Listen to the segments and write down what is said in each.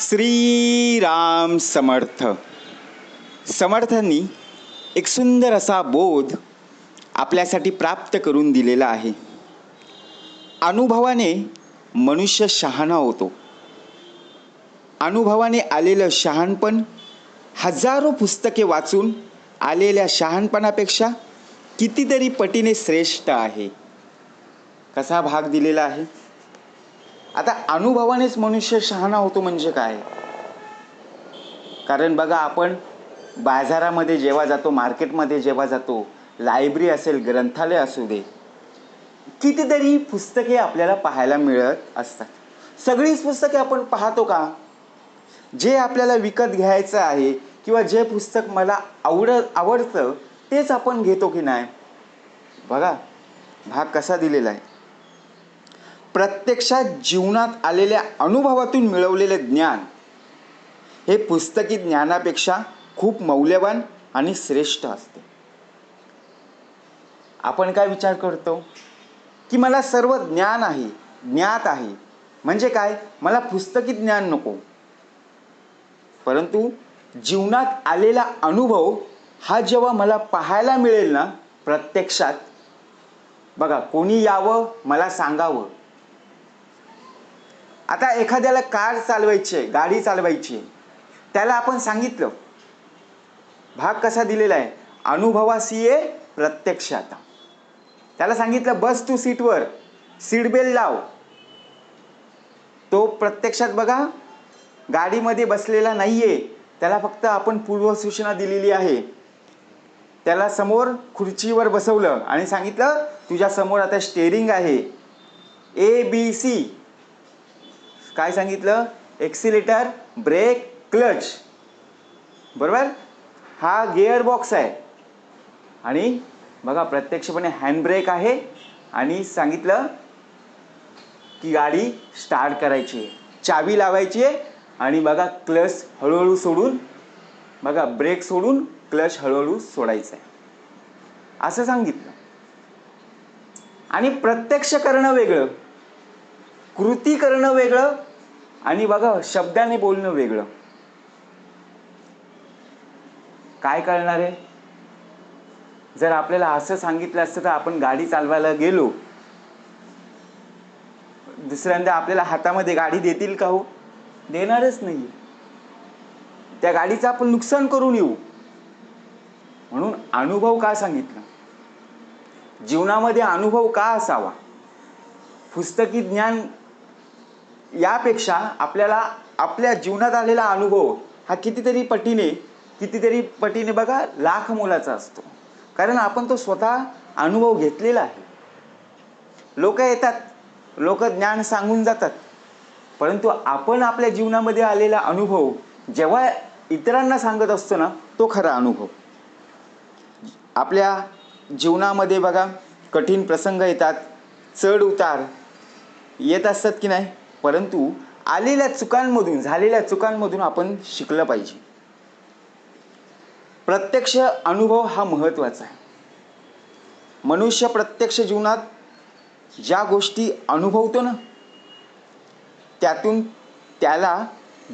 श्रीराम समर्थ. समर्थांनी एक सुंदर असा बोध आपल्यासाठी प्राप्त करून दिलेला आहे. अनुभवाने मनुष्य शहाणा होतो. अनुभवाने आलेलं शहाणपण हजारो पुस्तके वाचून आलेल्या शहाणपणापेक्षा कितीतरी पटीने श्रेष्ठ आहे. कसा भाग दिलेला आहे? आता अनुभवानेच मनुष्य शहाणा होतो म्हणजे काय? कारण बघा आपण बाजारामध्ये जेव्हा जातो मार्केटमध्ये जेव्हा जातो लायब्ररी असेल ग्रंथालय असू दे कितीतरी पुस्तके आपल्याला पाहायला मिळत असतात. सगळीच पुस्तके आपण पाहतो का? जे आपल्याला विकत घ्यायचं आहे किंवा जे पुस्तक मला आवड आवडतं तेच आपण घेतो की नाही? बघा भाग कसा दिलेला आहे. प्रत्यक्षात जीवनात आलेल्या अनुभवातून मिळवलेले ज्ञान हे पुस्तकी ज्ञानापेक्षा खूप मौल्यवान आणि श्रेष्ठ असते. आपण काय विचार करतो? की मला सर्व ज्ञान आहे ज्ञात आहे. म्हणजे काय? मला पुस्तकी ज्ञान नको. परंतु जीवनात आलेला अनुभव हा जेव्हा मला पाहायला मिळेल ना प्रत्यक्षात बघा कोणी यावं मला सांगावं. आता एखाद्याला कार चालवायची आहे गाडी चालवायची आहे त्याला आपण सांगितलं. भाग कसा दिलेला आहे? अनुभवासी ये आता. त्याला सांगितलं बस तू सीटवर सीट बेल्ट लाव. तो प्रत्यक्षात बघा गाडीमध्ये बसलेला नाही आहे त्याला फक्त आपण पूर्वसूचना दिलेली आहे. त्याला समोर खुर्चीवर बसवलं आणि सांगितलं तुझ्या समोर आता स्टेरिंग आहे. ए बी सी काय सांगितलं? एक्सिलेटर ब्रेक क्लच बरोबर? हा गिअर बॉक्स आहे. आणि बघा प्रत्यक्षपणे हँडब्रेक आहे. आणि सांगितलं की गाडी स्टार्ट करायची आहे. चावी लावायची आहे. आणि बघा क्लच हळूहळू सोडून बघा ब्रेक सोडून क्लच हळूहळू सोडायचं आहे. असं सांगितलं. आणि प्रत्यक्ष करणं वेगळं. कृती करणं वेगळं. आणि बघा शब्दाने बोलणं वेगळं. काय कळणार आहे? जर आपल्याला असं सांगितलं असतं तर आपण गाडी चालवायला गेलो. दुसऱ्यांदा आपल्याला हातामध्ये गाडी देतील का हो? देणारच नाही त्या गाडीचं आपण नुकसान करून येऊ. म्हणून अनुभव का सांगितला? जीवनामध्ये अनुभव का असावा? पुस्तकी ज्ञान यापेक्षा आपल्याला आपल्या जीवनात आलेला अनुभव हा कितीतरी पटीने कितीतरी पटीने बघा लाख मोलाचा असतो. कारण आपण तो स्वतः अनुभव घेतलेला आहे. लोक येतात लोक ज्ञान सांगून जातात. परंतु आपण आपल्या जीवनामध्ये आलेला अनुभव जेव्हा इतरांना सांगत असतो ना तो खरा अनुभव. आपल्या जीवनामध्ये बघा कठीण प्रसंग येतात चढ उतार येत असतात की नाही? परंतु आलेल्या चुकांमधून झालेल्या चुकांमधून आपण शिकलं पाहिजे. प्रत्यक्ष अनुभव हा महत्त्वाचा आहे. मनुष्य प्रत्यक्ष जीवनात ज्या गोष्टी अनुभवतो ना त्यातून त्याला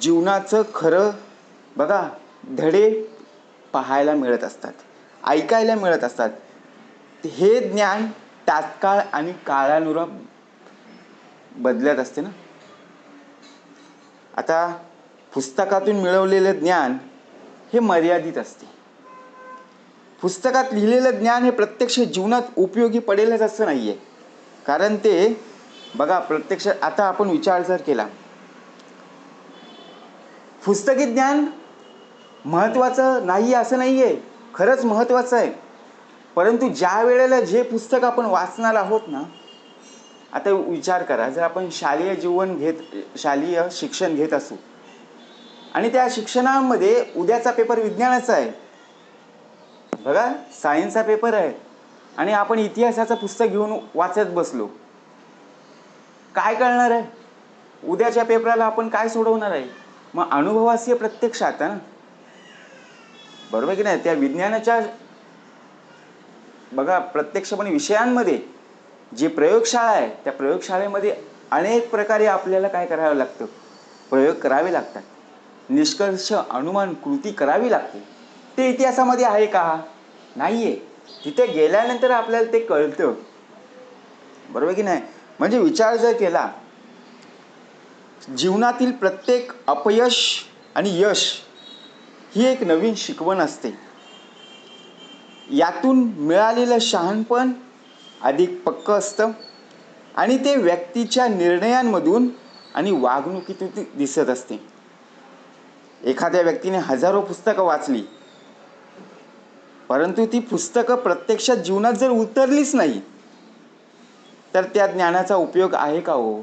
जीवनाचं खरं बघा धडे पाहायला मिळत असतात ऐकायला मिळत असतात. हे ज्ञान तात्काळ आणि काळानुरूप बदलत असते ना. आता पुस्तकातून मिळवलेलं ज्ञान हे मर्यादित असते. पुस्तकात लिहिलेलं ज्ञान हे प्रत्यक्ष जीवनात उपयोगी पडेलच असं नाही आहे कारण ते बघा प्रत्यक्ष आता आपण विचार जर केला. पुस्तकी ज्ञान महत्त्वाचं नाही असं नाही आहे खरंच महत्त्वाचं आहे. परंतु ज्या वेळेला जे पुस्तक आपण वाचणार आहोत ना आता विचार करा जर आपण शालेय जीवन घेत शालेय शिक्षण घेत असू आणि त्या शिक्षणामध्ये उद्याचा पेपर विज्ञानाचा आहे. बघा सायन्सचा पेपर आहे आणि आपण इतिहासाचं पुस्तक घेऊन वाचत बसलो. काय कळणार आहे? उद्याच्या पेपराला आपण काय सोडवणार आहे? मग अनुभवासीय प्रत्यक्षात ना? बरोबर की नाही? त्या विज्ञानाच्या बघा प्रत्यक्षपणे विषयांमध्ये जी प्रयोगशाळा आहे त्या प्रयोगशाळेमध्ये अनेक प्रकारे आपल्याला काय करावं लागतं? प्रयोग करावे लागतात. निष्कर्ष अनुमान कृती करावी लागते. ते इतिहासामध्ये आहे का? नाही आहे तिथे गेल्यानंतर आपल्याला ते कळतं. बरोबर की नाही? म्हणजे विचार जर केला जीवनातील प्रत्येक अपयश आणि यश ही एक नवीन शिकवण असते. यातून मिळालेलं शहाणपण अधिक पक्क असतं. आणि ते व्यक्तीच्या निर्णयांमधून आणि वागणुकीतून दिसत असते. एखाद्या व्यक्तीने हजारो पुस्तकं वाचली परंतु ती पुस्तकं प्रत्यक्षात जीवनात जर उतरलीच नाही तर त्या ज्ञानाचा उपयोग आहे का हो?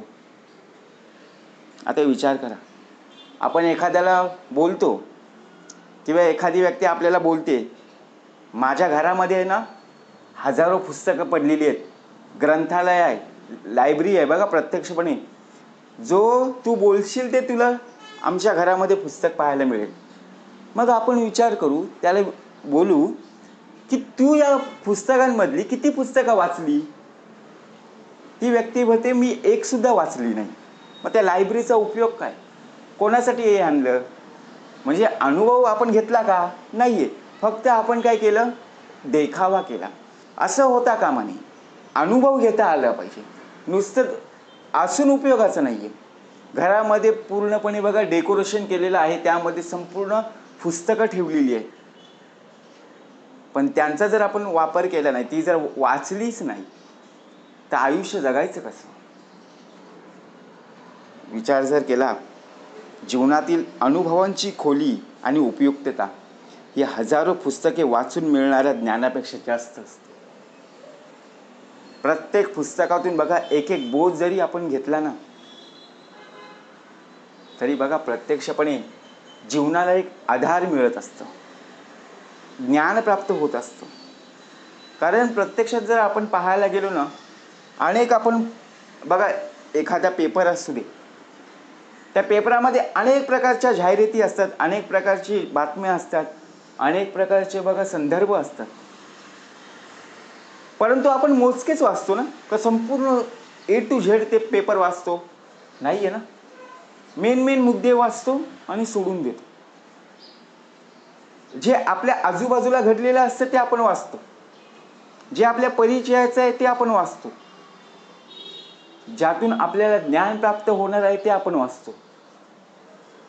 आता विचार करा. आपण एखाद्याला बोलतो किंवा एखादी व्यक्ती आपल्याला बोलते माझ्या घरामध्ये आहे ना हजारो पुस्तकं पडलेली आहेत. ग्रंथालय आहे लायब्ररी आहे बघा प्रत्यक्षपणे. जो तू बोलशील ते तुला आमच्या घरामध्ये पुस्तक पाहायला मिळेल. मग आपण विचार करू त्याला बोलू की तू या पुस्तकांमधली किती पुस्तकं वाचली? ती व्यक्ती म्हणते मी एकसुद्धा वाचली नाही. मग त्या लायब्ररीचा उपयोग काय? कोणासाठी हे आणलं? म्हणजे अनुभव आपण घेतला का? नाही आहे फक्त आपण काय केलं? देखावा केला. असं होता कामा नये अनुभव घेता आला पाहिजे. नुसतं असून उपयोगाचं नाही आहे घरामध्ये पूर्णपणे बघा डेकोरेशन केलेलं आहे त्यामध्ये संपूर्ण पुस्तकं ठेवलेली आहे पण त्यांचा जर आपण वापर केला नाही ती जर वाचलीच नाही तर आयुष्य जगायचं कसं? विचार जर केला जीवनातील अनुभवांची खोली आणि उपयुक्तता ही हजारो पुस्तके वाचून मिळणाऱ्या ज्ञानापेक्षा जास्त असते. प्रत्येक पुस्तकातून बघा एक एक बोध जरी आपण घेतला ना तरी बघा प्रत्यक्षपणे जीवनाला एक आधार मिळत असतं. ज्ञान प्राप्त होत असतं. कारण प्रत्यक्षात जर आपण पाहायला गेलो ना अनेक आपण बघा एखादा पेपर असू दे त्या पेपरामध्ये अनेक प्रकारच्या जाहिराती असतात अनेक प्रकारची बातम्या असतात अनेक प्रकारचे बघा संदर्भ असतात. परंतु आपण मोजकेच वाचतो ना? का संपूर्ण ए टू झेड ते पेपर वाचतो? नाही आहे ना? मेन मेन मुद्दे वाचतो आणि सोडून देतो. जे आपल्या आजूबाजूला घडलेलं असतं ते आपण वाचतो. जे आपल्या परिचयाचं आहे ते आपण वाचतो. ज्यातून आपल्याला ज्ञान प्राप्त होणार आहे ते आपण वाचतो.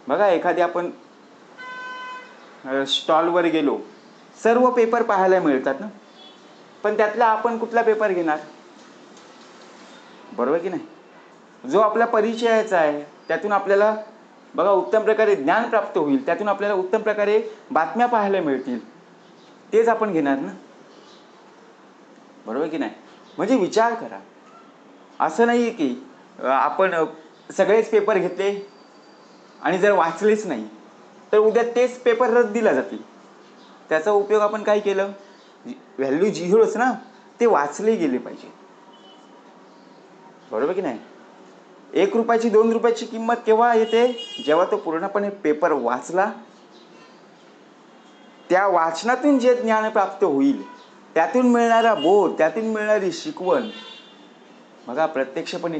बघा एखादी आपण स्टॉलवर गेलो. सर्व पेपर पाहायला मिळतात ना? पण त्यातला आपण कुठला पेपर घेणार? बरोबर की नाही? जो आपला परिचयाचा आहे त्यातून आपल्याला बघा उत्तम प्रकारे ज्ञान प्राप्त होईल त्यातून आपल्याला उत्तम प्रकारे बातम्या पाहायला मिळतील. तेच आपण घेणार ना? बरोबर की नाही? म्हणजे विचार करा. असं नाही आहे की आपण सगळेच पेपर घेतले आणि जर वाचलेच नाही तर उद्या तेच पेपर रद्द दिला जातील. त्याचा उपयोग आपण काय केलं? व्हॅल्यू झिरोच ना ते वाचले गेले पाहिजे. बरोबर की नाही? एक रुपयाची दोन रुपयाची किंमत केव्हा येते? जेव्हा तो पूर्णपणे पेपर वाचला त्या वाचनातून जे ज्ञान प्राप्त होईल त्यातून मिळणारा बोध त्यातून मिळणारी शिकवण बघा प्रत्यक्षपणे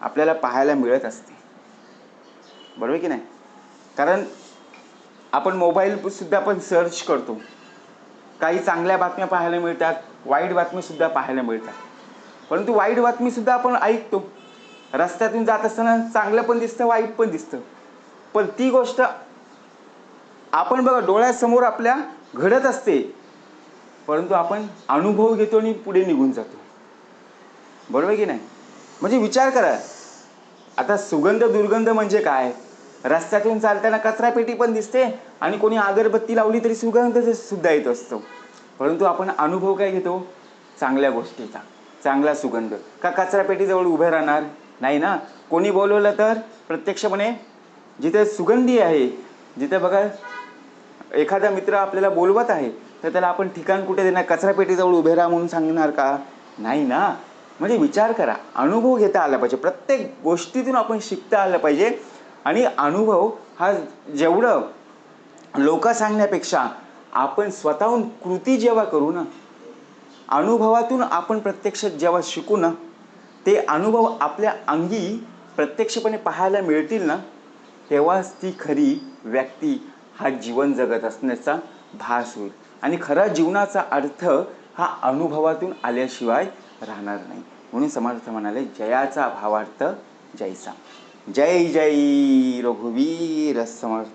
आपल्याला पाहायला मिळत असते. बरोबर की नाही? कारण आपण मोबाईल सुद्धा आपण सर्च करतो. काही चांगल्या बातम्या पाहायला मिळतात वाईट बातमीसुद्धा पाहायला मिळतात. परंतु वाईट बातमीसुद्धा आपण ऐकतो. रस्त्यातून जात असताना चांगलं पण दिसतं वाईट पण दिसतं. पण ती गोष्ट आपण बघा डोळ्यासमोर आपल्या घडत असते. परंतु आपण अनुभव घेतो आणि पुढे निघून जातो. बरोबर की नाही? म्हणजे विचार करा. आता सुगंध दुर्गंध म्हणजे काय? रस्त्यातून चालताना कचरा पेटी पण दिसते आणि कोणी अगरबत्ती लावली तरी सुगंध सुद्धा येत असतो. परंतु आपण अनुभव काय घेतो? चांगल्या गोष्टीचा. चांगला सुगंध. का कचरा पेटीजवळ उभे राहणार? नाही ना? कोणी बोलवलं तर? प्रत्यक्षपणे जिथे सुगंधी आहे जिथे बघा एखादा मित्र आपल्याला बोलवत आहे तर त्याला आपण ठिकाण कुठे देणार? कचरा पेटीजवळ उभे राहा म्हणून सांगणार का? नाही ना? म्हणजे विचार करा. अनुभव घेता आला पाहिजे. प्रत्येक गोष्टीतून आपण शिकता आलं पाहिजे. आणि अनुभव हा जेवढं लोक सांगण्यापेक्षा आपण स्वतःहून कृती जेव्हा करू ना अनुभवातून आपण प्रत्यक्षात जेव्हा शिकू ना ते अनुभव आपल्या अंगी प्रत्यक्षपणे पाहायला मिळतील ना तेव्हाच ती खरी व्यक्ती हा जीवन जगत असण्याचा भास होईल. आणि खरा जीवनाचा अर्थ हा अनुभवातून आल्याशिवाय राहणार नाही. म्हणून समर्थ म्हणाले जयाचा भावार्थ जैसा. जय जय रघुवीर समर्थ।